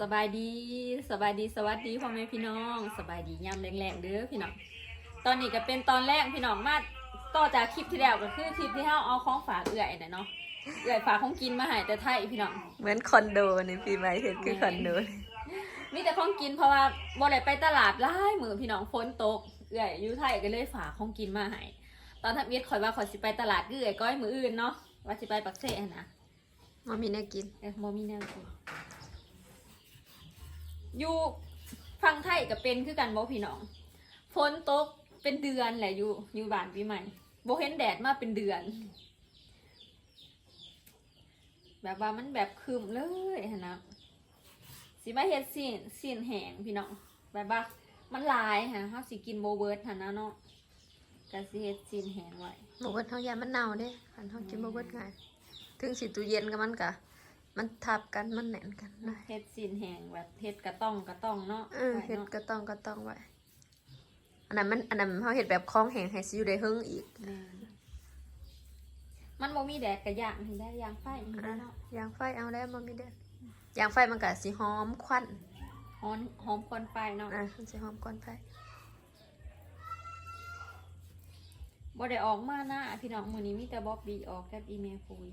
สบายดีสบายดีสวัสดีพ่อแม่พี่น้อง สบายดียามแรงๆเด้อพี่น้องตอนนี้ก็เป็นตอนแรกพี่น้องมาต่อจากคลิปที่แล้วก็คือคลิปที่เฮาเอาของฝากเอื่อยน่ะเนาะเอื่อยฝากของกินมาให้แต่ไทยพี่น้อง เหมือนคอนโดในปีใหม่เห็นคือคอนโดมีแต่ของกินเพราะว่าบ่ได้ไปตลาดหลายมือพี่น้องฝนตกเอื่อยอยู่ไทยก็เลยฝากของกินมาให้ตอนทับเอียดคอยว่าคอยสิไปตลาดก็เอื่อยก้อยมืออื่นเนาะว่าสิไปปักเซ่นะมามีแนวกินเอ้ยโมมีแนวกิน อยู่ฟังไทยกับเป็นคือกันบ่พี่น้องฝนตกเป็นเดือนแหละอยู่อยู่บ้านปีใหม่บ่เห็นแดดมาเป็นเดือน แบบว่ามันแบบคืมเลยหั้นะสิมาเฮ็ดซีนซีนแหงพี่น้องแบบว่ามันลายฮะเฮาสิกินโบเบิร์ดหันะเนาะก็สิเฮ็ดซีนแหงไว้บอกว่าท้องยามันเน่าเด้คันท้องกินโบเบิดง่ายถึงสิตู้เย็นกับมันกะ มันทับกันมันแหนนกันได้เฮ็ดซีนแห้งแบบเฮ็ดกระต้องกระต้องเนาะเออไว้เฮ็ดเนาะก็ต้องก็ต้องไว้อันนั้นมันอันนั้นเฮาเฮ็ดแบบคล้องแห้งให้สิอยู่ได้เฮิงอีกแม่นมันบ่มีแดดกระย่างให้ได้ย่างไฟให้ได้อะเนาะยางไฟเอาแล้วมันมีเด้อยางไฟมันก็สิหอมควันหอมหอมควันไฟเนาะอะมันสิหอมควันไฟบ่ได้ออกมาหน้าพี่น้องมื้อนี้มีแต่บ๊อบบี้ออกกับอีเมลคุย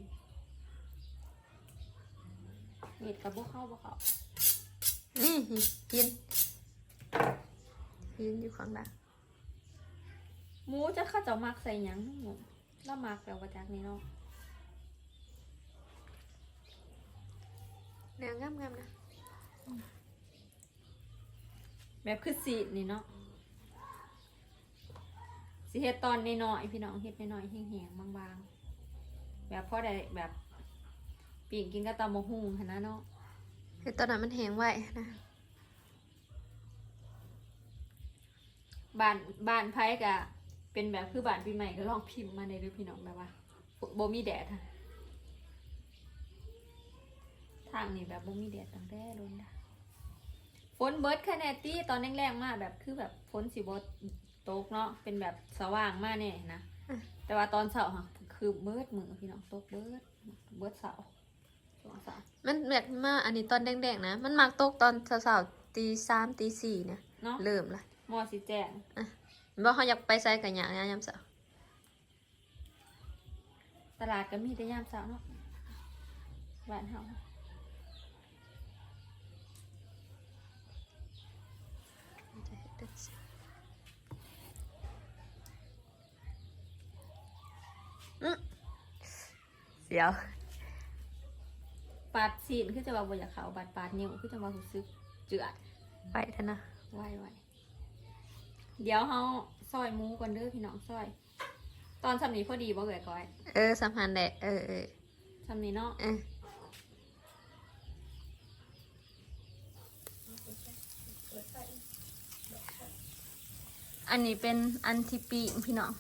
เน็ตกับบ่เข้าบ่เข้านี่กินกินอยู่ข้างหลังหมูจะเข้าเจ้ามักใส่หยังหมูแล้วมักแล้วว่าจากนี้เนาะแนวงามๆนะแบบคือสีดนี่เนาะสิเฮ็ดตอนน้อยๆพี่น้องเฮ็ดน้อยๆแห้งๆบางๆ แบบพอได้แบบ ปีกกินกับตำมะฮุ่งหั้นนะเนาะเฮ็ดตอนนั้นมันแห้งไว้นะบ้านบ้านไผ่กะเป็นแบบคือบ้านปีใหม่ก็ลองพิมพ์มาในเด้วยพี่น้องแบบว่าบ่มีแดดค่ะทางนี้แบบบ่มีแดดตั้งแต่โดนดาฝนเบิร์ดคะแนนตี้ตอนแรงๆมากแบบคือแบบฝนสิบ่ตกเนาะเป็นแบบสว่างมากเนี่ยนะแต่ว่าตอนเสาร์ค่ะคือเบิร์ดมือพี่น้องตกเบิร์ดเบิร์ดเสาร์ ช่วงเสาร์มันแบบมาอันนี้ตอนแดงๆนะ มันมักตกตอนสาวๆตีสามตีสี่เนี่ยเนาะเริ่มละมอสิแจ้งบ่เขาอยากไปใส่กันหยางยามเสาร์ตลาดก็มีแต่ยามเสาร์เนาะบ้านเฮาอื้อเสียว ปาดซีนคือจะว่าบ่อยากเขาบาดปาดนิ้วคือจะว่ารู้สึกเจือดไปเถอะนะไว้ไว้เดี๋ยวเฮาซอยหมูก่อนเด้อพี่น้องซอย ตอนสำนี้พอดีบ่เอ่ยก้อยเออสัมพันธ์แหละเออเออสำนี้เนาะเอออันนี้เป็นอันทิปีงพี่น้อง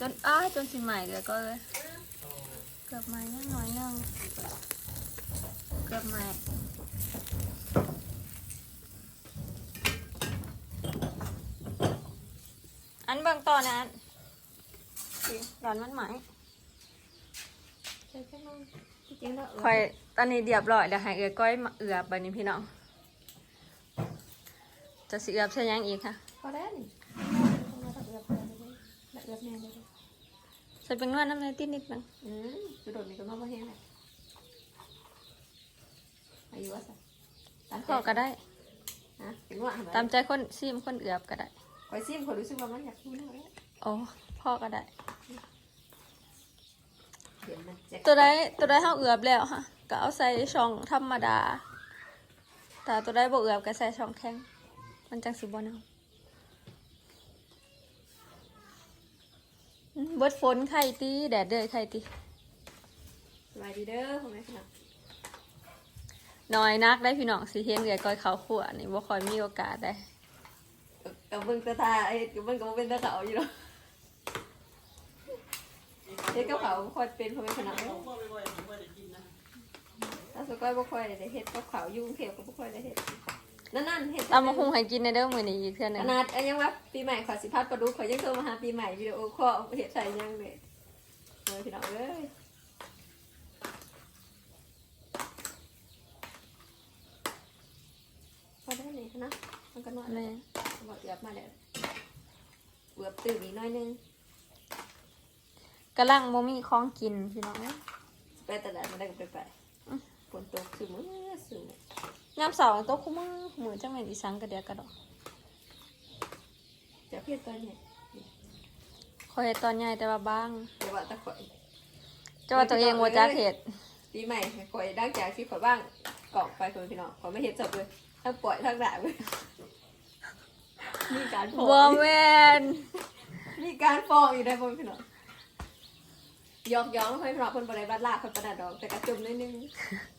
จนอ้ายจนสิใหม่เลยก็เลยเกือบใหม่ยังน้อยหนึงเกือบใหม่อันเบื้องต้นนะสิหลอนมันไหมจริงๆแล้วคอยตอนนี้เรียบร้อยเดี๋ยวให้เอือก้อยมาเอือบไปนี้พี่น้อง จะสิเอือบใช่ยังอีกค่ะพอแล้วนี่ต้องมาตักเอือบเอือบ เลยตักเอือบแม่เลยใส่เป็นนวดน้ำในติดนิดนึงอืมกระโดดนี่ก็มาบ่แห้งแหละอายุว่าสักตามพอก็ได้ นะเป็นว่าตามใจคนซิมคนเอือบก็ได้คอยซิมคอยรู้สึกว่ามันอยากกินแล้วโอ้พ่อก็ได้ เดี๋ยวมันจะตัวใดตัวใดเฮาเอือบแล้วค่ะก็เอาใส่ช่องธรรมดาแต่ตัวใดบ่เอือบก็ใส่ช่องแข็งมันจังสิบ่เนาอืม เบิดฝนไข่ตีแดดเด้อไข่ตีสบายดีเด้อพ่อแม่พี่น้องน้อยนักได้พี่น้องสิเห็นเอือก้อยเขาขัวนี่บ่ค่อยมีโอกาสได้กับเบิ่งตาตาไอ้กับเบิ่งกับเป็นตาเขาอยู่เนาะเฮ็ดกับเขาบ่ค่อยเป็นพ่อแม่พี่น้องถ้าสก้อยบ่ค่อยได้เฮ็ดกับเขาอยู่กรุงเทพก็บ่ค่อยได้เฮ็ด นั่นๆเฮ็ดตำมะฮุงให้กินในเด้อมื้อนี้อีกเทื่อหนึขงนาดไอ้ยังว่าปีใหม่ขอสิพัดประดุกขอยยังโทรมาหาปีใหม่วิดีโอคอลเฮ็ดใส่ยังเลยเลยพี่น้องเอ้ยพอได้เลยนะมันก็นอนแม่บอกเอือบมาแล้วเอือบตื่นอีกหน้อยนึงกำลังบ่มีของกินพี่น้องไปตลาดมาได้ก็ไปไปฝนตกซึมมือซึมยามเสาร์โต๊ะคุมือมือจังแม่นอีสังกระเดียกระดอกจะเพียรตอนนี้คอยเฮ็ดตอนใหญ่แต่ว่าบางเดี๋ยวว่าตะข่อยเจ้าว่าตัวเองบ่จักเฮ็ดปีใหม่ให้ข่อยดังจากที่ข่อยบ้างกล่องไปคนพี่น้องข่อยไม่เห็นจบเลยทั้งปล่อยทั้งด่าเลยมีการฟ้องบ่แม่นมีการฟ้องอยู่ได้บ่พี่น้องยอกย้องให้พี่น้องคนบริบัติลาคนประดัดดอกแต่กระจุมนิดนึงจ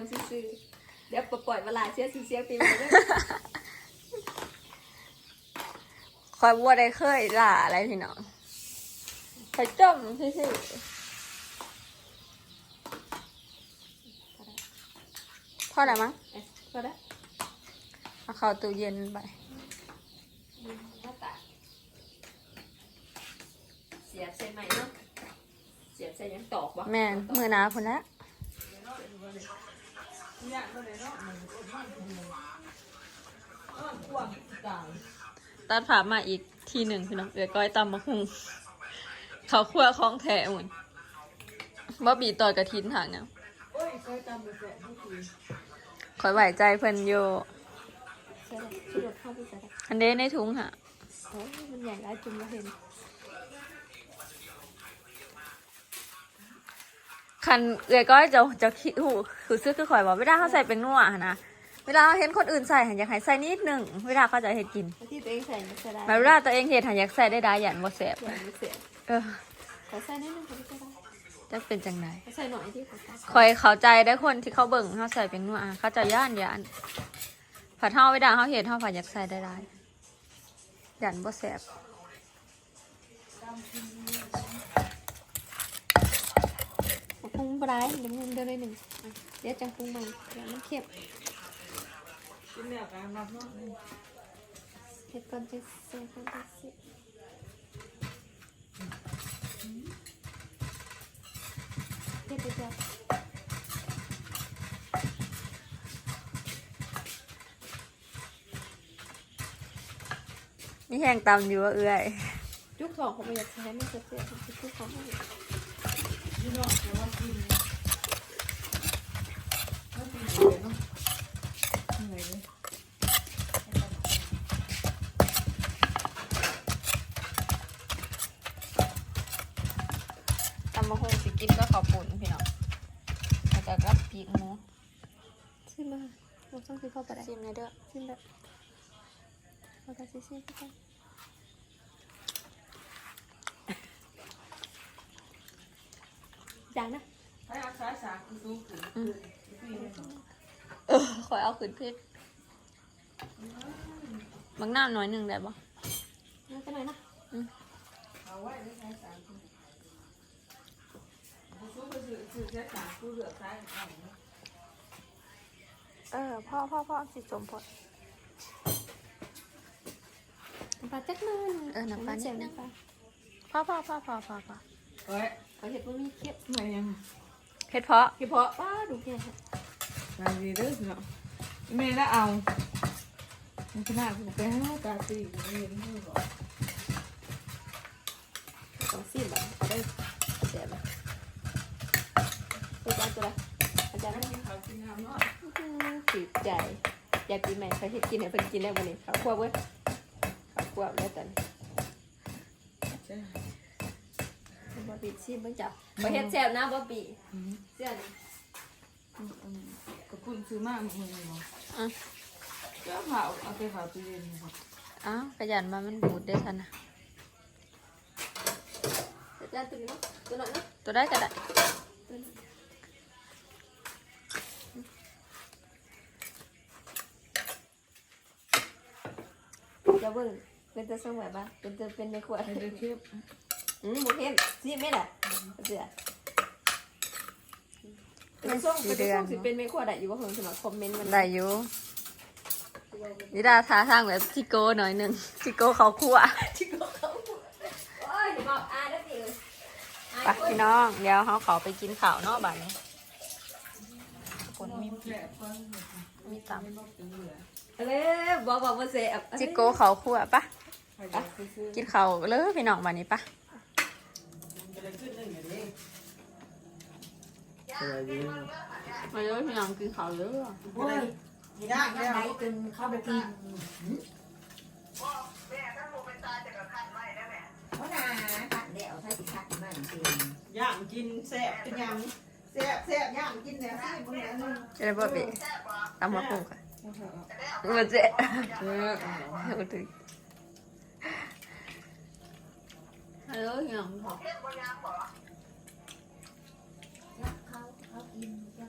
มซื่อๆเดี๋ยวปล่อยเวลาเสียเสียปีใหม่เด้อคอยบ่ได้เคยล่าอะไรพี่น้องคอยจมซื่อๆพอได้มั้งเอ๊ะก็ได้เอาเข้าตู้เย็นไปหน้าตางเสียบเส้นใหม่เนาะเสียบเส้นยังตอกวะแม่นมือหนาพุ่นละ ตัดผามาอีกทีหนึ่งพี่น้องเอือก้อยตำมะฮุงเขาคั่วของแท้หมุนบ่บีต่อกระทินหางเนี่ยคอยไหวใจเพิ่นโยอันเด้ในถุงค่ะโอ้ยมันใหญ่ร้ายจุ่มแล้วเห็น คันเอือก้อยจะจะคิดหูคือซื้อคือข่อยบอกเวลาเขาใส่เป็นนัวหั้นนะเวลาเห็นคนอื่นใส่หันอยากให้ใส่นิดหนึ่งเวลาเขาจะเห็ดกินแล้วที่ตัวเองใส่ไม่ใส่ได้แต่เวลาตัวเองเห็ดหันอยากใส่ได้ได้หยันบ่แสบใส่ไม่เสียเออขอใส่นิดนึงขอใส่ได้จะเป็นจังไดขอใส่หน่อยที่ขอใส่คอยเข้าใจได้คนที่เขาเบิ่งเขาใส่เป็นนัวอะเขาจะย่านย่านผัดเท่าเวลาเขาเห็ดเท่าผัดอยากใส่ได้ได้หยันบ่แสบ ปรุงปลายเดี๋ยวมันเดินได้หนึ่งอะเดี๋ยวจังปรุงใหม่เดี๋ยวมันเค็มเผ็ดก่อนจะใส่ก่อนจะใส่เผ็ดไปจ้ะมีแห้งตำอยู่ว่าเอื้อย จุกสองผมอยากใช้ไม่เสียเสียจุกสองไม่ อยากตำมะฮงสิกินก็ขอบปุ่นพี่น้องแล้วก็กับปีกหมูชิมมาเราต้องซื้อเข้าไปได้ชิมเลยเด้อชิมแบบเราจะซิซิเข้าไปจางนะเออขอยเอาขึ้นเพชรบางน้ำหน่อยหนึ่งได้ปะนั่นไปหน่อยนะเออพ่อพ่อพ่อสิสมพดน้ำปลาจักหน่อยเออน้ำปลานิเสียดงนึงน้ำปลาพ่อพ่อพ่อพ่อพ่อพ่อเฮ้ย เขาเห็ดว่ามีเค็มไม่ยังเพชรเพราะเฉพาะป้าดูแค่งานดีเด้อเนาะแม่น่าเอามันขนาดผมไปหาตาตีเรียนเพื่อบอกสองสิบแบบเอาได้เสียแบบไปจ้าตัวละอาจารย์ให้เขากินน้ำเนาะติดใจอยากกินไหมเขาเห็ดกินให้เพิ่นกินได้บ่เนี่ยเขาควบเว้ยเขาควบได้แต่จ้า บ่ปีชิมเพิ่งจับบ่เฮ็ดแซ่บนะบ่ปีเสื้อนี่กระปุนซื้อมากมึงเนาะอะเจ้าเผาเอาไปเผาตู้เย็นครับอ้าวขยันมามันบูดได้ทันนะอาจารย์ตัวนี้เนาะตัวหน่อยเนาะตัวได้ก็ได้ตัวนี้จะเบิ่งเป็นจะส่งแบบว่าเป็นจะเป็นในขวดให้ได้เทียบ อืมบุเข้มซีไม่ล่ะเสือเป็นช่วงเป็นช่วงสิเป็นไม่ขวดได้อยู่ว่าเพิ่นสมัครคอมเมนต์มันได้อยู่นิดาท้าทางแบบจิโก้หน่อยหนึ่งจิโก้เขาคั่วที่เขาเขาโอ้ยบอกอาได้สิไปพี่น้องเดี๋ยวเขาเขาไปกินข้าวเนาะบ้านนี้คนมีแหละเพิ่นมีตไม่บอกเป็นเหลืออะไรบอกบอกว่าเสพำจิโก้เขาคั่วปะใครอยากซื้อกินข้าวเลยพี่น้องบ้านนี้ปะ มาเยอะพี่น้องกินข้าวเยอะโอ้ยยากยังไงจนเข้าไปกินเพราะน่ะขัดเดี่ยวใช้ติขัดมันจริงย่างกินแซ่บเป็นหยังแซ่บแซ่บย่างกินเนี่ยสิมึงเนี่ยนึงจะได้บ่บีตำมะกรูดค่ะเอาเถอะมันเจ๊เออเอาถึงฮัลโหลพี่น้อง แล้วเขาเขากินแล้ว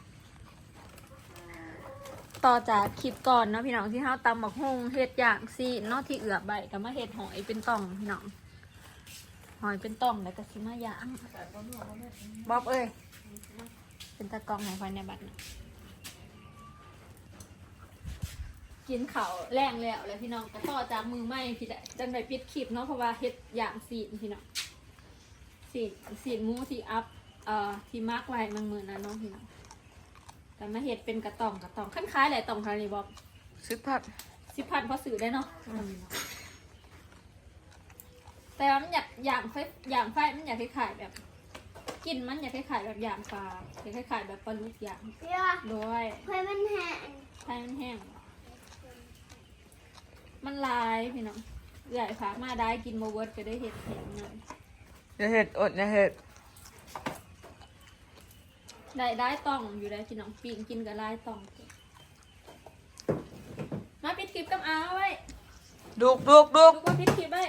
ต่อจากคลิปก่อนเนาะพี่น้องที่เฮาตำบักฮงเฮ็ดอย่างซีนเนาะที่เอือบใบกับมาเฮ็ดหอยเป็นต่องพี่น้องหอยเป็นต่องแล้วก็สิมาย่างบ๊อบเอ้ยเป็นตะกร้องของไฟในบัตรกินข้าวแรงแล้วเลยพี่น้องก็ต่อจากมือไหม้พี่แหละจังไดปิดคลิปเนาะเพราะว่าเฮ็ดอย่างซีนพี่น้องซีนซีนมูที่อัพเอ่อที่มาร์กไว้มันมือนั้นเนาะพี่น้อง แต่มาเห็ดเป็นกระตองกระตองคล้ายๆแหละตองคาริบอบซื้อผัดสิบพันพอสื่อได้เนาะแต่ว่ามันอยากอย่างไฟอย่างไฟมันอยากคล้ายๆแบบกลินมันอยากคล้ายๆแบบอย่างปลาอยากคล้ายๆแบบปลาลูกอย่างเดี๋ยวด้วยไพ่มันแห้งไฟมันแห้งมันลายพี่น้องใหญ่ฝากมาได้กินโมเวิร์ดก็ได้เห็ดเห็ดหน่อยอย่าเห็ดอดอย่าเห็ด ได้ได้ต้องอยู่ได้พี่น้องปีนกินกับลายต้อง มาปิดคลิปกับอาไว้ดุกดุกดุกลูกว่าปิดคลิปไว้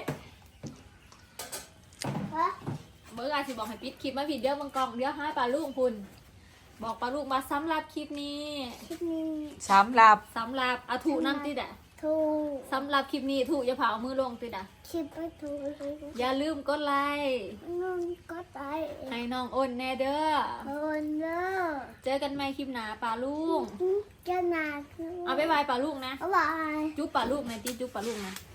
วะเบอร์อาจสิบอกให้ปิดคลิปมาผิดเดี๋ยวมังกองเดี๋ยวให้ปลาลูกคุณบอกปลาลูกมาสำหรับคลิปนี้คลิปนี้สามหลับสำหรับอาถูน้ำติดอะ ถูกสำหรับคลิปนี้ถูอย่าเผามือลงติดอะคลิปไม่ถูกเลยอย่าลืมกดไลค์นุ่นก็ตายเอให้งน้องอ้นแน่เด้อคนเด้อเจอกันใหม่คลิปหนาปลาลูกจะหนาคือเอาไปบายปลาลูกนะเอาไว้จุ๊บปลาลูกนะตีจุ๊บปลาลูกนะบ